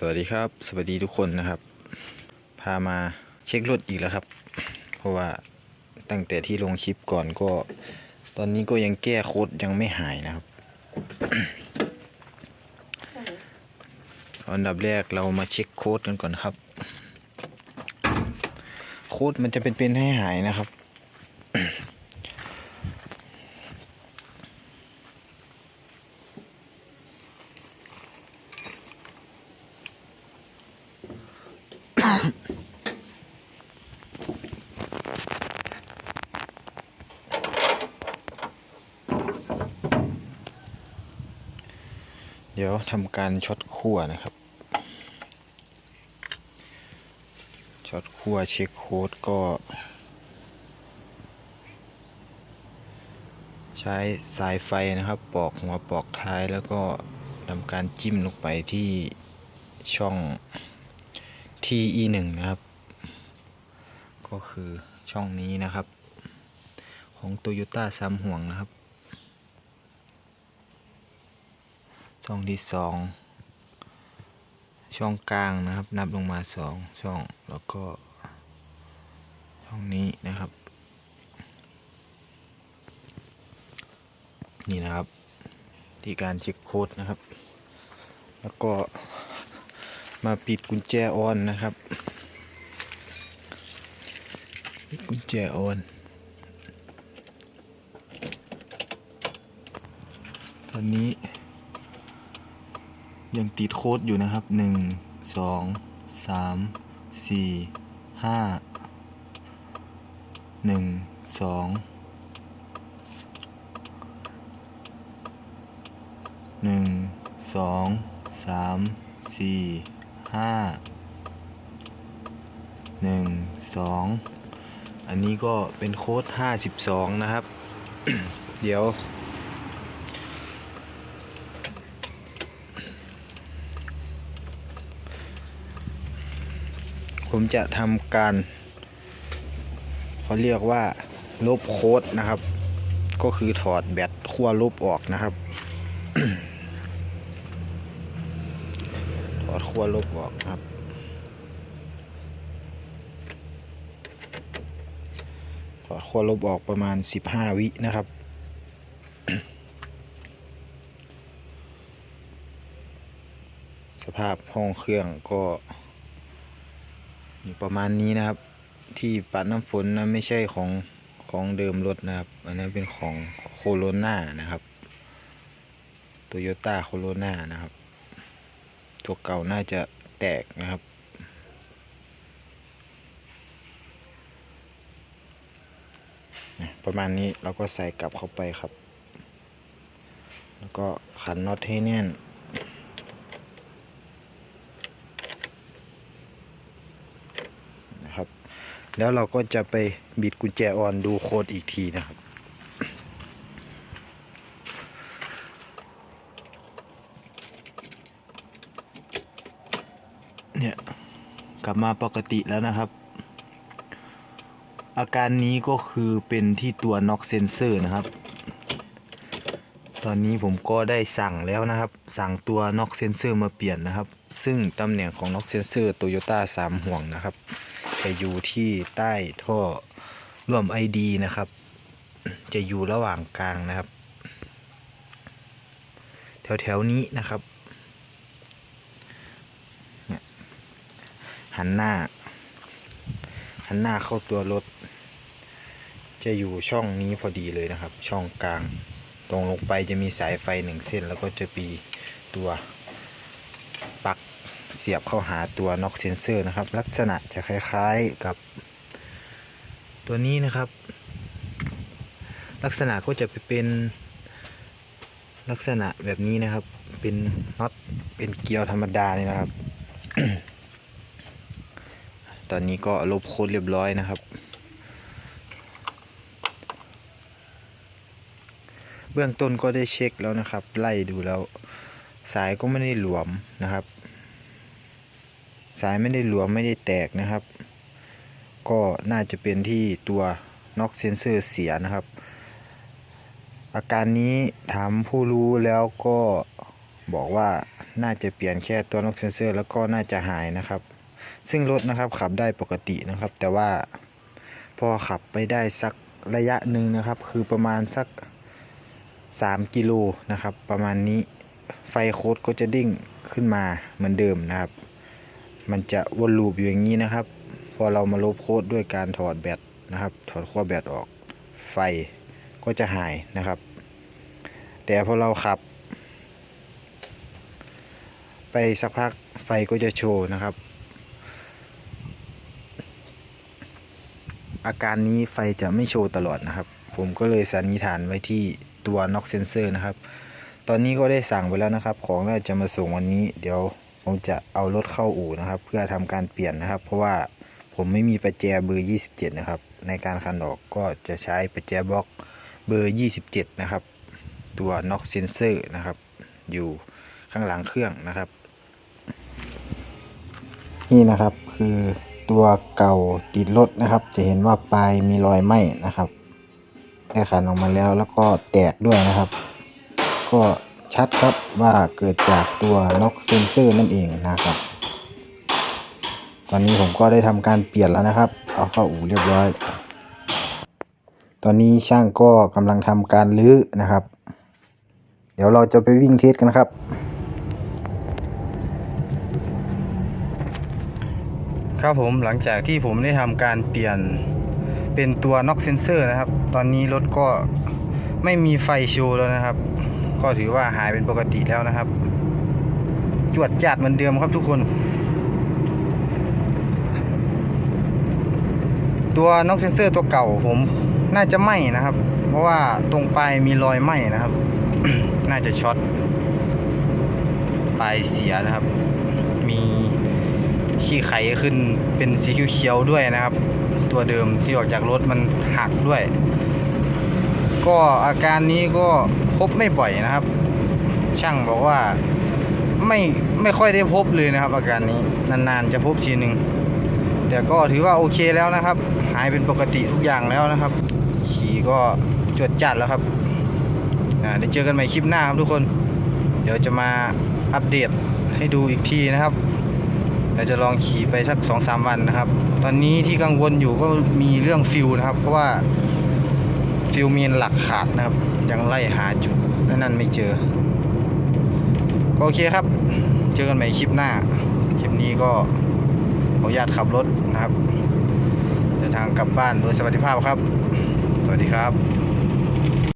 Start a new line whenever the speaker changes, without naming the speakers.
สวัสดีครับ สวัสดีทุกคนนะครับ พามาเช็ครถอีกแล้วครับ เพราะว่าตั้งแต่ที่ลงคลิปก่อนก็ ตอนนี้ก็ยังแก้โค้ดยังไม่หายนะครับ อันดับแรกเรามาเช็คโค้ดกันก่อนครับ โค้ดมันจะเป็นเป็นให้หายนะครับ เดี๋ยวทำการช็อตคั่วนะครับช็อตคั่วเช็คโค้ดก็ ใช้สายไฟนะครับปอกหัวปอกท้ายแล้วก็ทำการจิ้มลงไปที่ช่อง TE1 นะครับ ก็คือช่องนี้นะครับ ของ Toyota สามห่วงนะครับ ช่องที่สองช่องกลางนะครับ นับลงมาสองช่องแล้วก็ ช่องนี้นะครับ นี่นะครับ ที่การเช็คโค้ดนะครับ แล้วก็ มาปิดกุญแจออนนะครับปิดกุญแจออน ตอนนี้ ยังติดโค้ดอยู่นะครับหนึ่งสองสามสี่ห้าหนึ่งสองหนึ่งสองสามสี่ ห้าหนึ่งสองอันนี้ก็เป็นโค้ดห้าสิบสองนะครับ เดี๋ยว ผมจะทำการเขาเรียกว่าลบโค้ดนะครับ ก็คือถอดแบตขั้วลบออกนะครับ ถอด ขั้วลบออกครับ ถอดขั้วลบออกประมาณ 15 วินะครับสภาพห้องเครื่องก็อยู่ประมาณนี้นะครับ ที่ปัดน้ำฝนนะไม่ใช่ของของเดิมรถนะครับ อันนั้นเป็นของโคโรนานะครับโตโยต้าโคโรนานะครับ ตัวเก่าน่าจะแตกนะครับ ประมาณนี้เราก็ใส่กลับเข้าไปครับ แล้วก็ขันน็อตให้แน่นนะครับ แล้วเราก็จะไปบิดกุญแจออนดูโคดอีกทีนะครับ เนี่ย กลับมาปกติแล้วนะครับ อาการนี้ก็คือเป็นที่ตัวน็อกเซนเซอร์นะครับ ตอนนี้ผมก็ได้สั่งแล้วนะครับ สั่งตัวน็อกเซนเซอร์มาเปลี่ยนนะครับ ซึ่งตำแหน่งของน็อกเซนเซอร์โตโยต้าสามห่วงนะครับจะอยู่ที่ใต้ท่อร่วม ID นะครับ จะอยู่ระหว่างกลางนะครับ แถวๆนี้นะครับเนี่ย หันหน้า หันหน้าเข้าตัวรถ จะอยู่ช่องนี้พอดีเลยนะครับ ช่องกลาง ตรงลงไปจะมีสายไฟหนึ่งเส้น แล้วก็จะมีตัวปลั๊กเสียบเข้าหาตัวน็อกเซนเซอร์นะครับ ลักษณะจะคล้ายๆกับตัวนี้นะครับ ลักษณะก็จะเป็นลักษณะแบบนี้นะครับ เป็นน็อตเป็นเกลียวธรรมดานี่นะครับ ตอนนี้ก็ลบโค้ดเรียบร้อยนะครับ เบื้องต้นก็ได้เช็คแล้วนะครับ ไล่ดูแล้ว สายก็ไม่ได้หลวมนะครับ สายไม่ได้หลวมไม่ได้แตกนะครับ ก็น่าจะเป็นที่ตัวน็อกเซนเซอร์เสียนะครับ อาการนี้ถามผู้รู้แล้วก็บอกว่าน่าจะเปลี่ยนแค่ตัวน็อกเซนเซอร์ แล้วก็น่าจะหายนะครับ ซึ่งรถนะครับขับได้ปกตินะครับ แต่ว่าพอขับไปได้สักระยะหนึ่งนะครับ คือประมาณสัก 3 กิโลนะครับ ประมาณนี้ไฟโค้ดก็จะดิ้งขึ้นมาเหมือนเดิมนะครับ มันจะวนลูปอยู่อย่างนี้นะครับ พอเรามาลบโค้ดด้วยการถอดแบตนะครับ ถอดขั้วแบตออก ไฟก็จะหายนะครับ แต่พอเราขับ ไปสักพักไฟก็จะโชว์นะครับ อาการนี้ไฟจะไม่โชว์ตลอดนะครับ ผมก็เลยสันนิษฐานไว้ที่ตัวน็อกเซนเซอร์นะครับ ตอนนี้ก็ได้สั่งไปแล้วนะครับ ของน่าจะมาส่งวันนี้ เดี๋ยวผมจะเอารถเข้าอู่นะครับ เพื่อทำการเปลี่ยนนะครับ เพราะว่าผมไม่มีประแจเบอร์ 27 นะครับ ในการคันออกก็จะใช้ประแจบล็อกเบอร์ 27 นะครับ ตัวน็อกเซนเซอร์นะครับ อยู่ข้างหลังเครื่องนะครับ นี่นะครับคือ ตัวเก่าติดรถนะครับ จะเห็นว่าปลายมีรอยไหม้นะครับได้ขันออกมาแล้วแล้วก็แตกด้วยนะครับ ก็ชัดครับว่าเกิดจากตัวน็อกเซนเซอร์นั่นเองนะครับ ตอนนี้ผมก็ได้ทำการเปลี่ยนแล้วนะครับ เอาเข้าอู่เรียบร้อย ตอนนี้ช่างก็กำลังทำการลื้อนะครับ เดี๋ยวเราจะไปวิ่งเทสกันครับ ครับผมหลังจากที่ผมได้ทำการเปลี่ยนเป็นตัวน็อกเซนเซอร์นะครับ ตอนนี้รถก็ไม่มีไฟโชว์แล้วนะครับ ก็ถือว่าหายเป็นปกติแล้วนะครับ จวดจัดเหมือนเดิมครับทุกคน ตัวน็อกเซนเซอร์ตัวเก่าผมน่าจะไหม้นะครับ เพราะว่าตรงปลายมีรอยไหม้นะครับ น่าจะช็อตปลายเสียนะครับ มี ขี้ไขขึ้นเป็นสีเขียวๆด้วยนะครับ ตัวเดิมที่ออกจากรถมันหักด้วย ก็อาการนี้ก็พบไม่บ่อยนะครับ ช่างบอกว่าไม่ไม่ค่อยได้พบเลยนะครับ อาการนี้นานๆจะพบทีหนึ่งแต่ก็ถือว่าโอเคแล้วนะครับ หายเป็นปกติทุกอย่างแล้วนะครับ ขี่ก็จวดจัดแล้วครับเดี๋ยวเจอกันใหม่คลิปหน้าครับทุกคน เดี๋ยวจะมาอัปเดตให้ดูอีกทีนะครับ เราจะลองขี่ไปสักสองสามวันนะครับ ตอนนี้ที่กังวลอยู่ก็มีเรื่องฟิวนะครับ เพราะว่าฟิวมีนหลักขาดนะครับ ยังไล่หาจุดนั่นไม่เจอก็โอเคครับ เจอกันใหม่คลิปหน้า คลิปนี้ก็ขออนุญาตขับรถนะครับ เดินทางกลับบ้านโดยสวัสดิภาพครับ สวัสดีครับ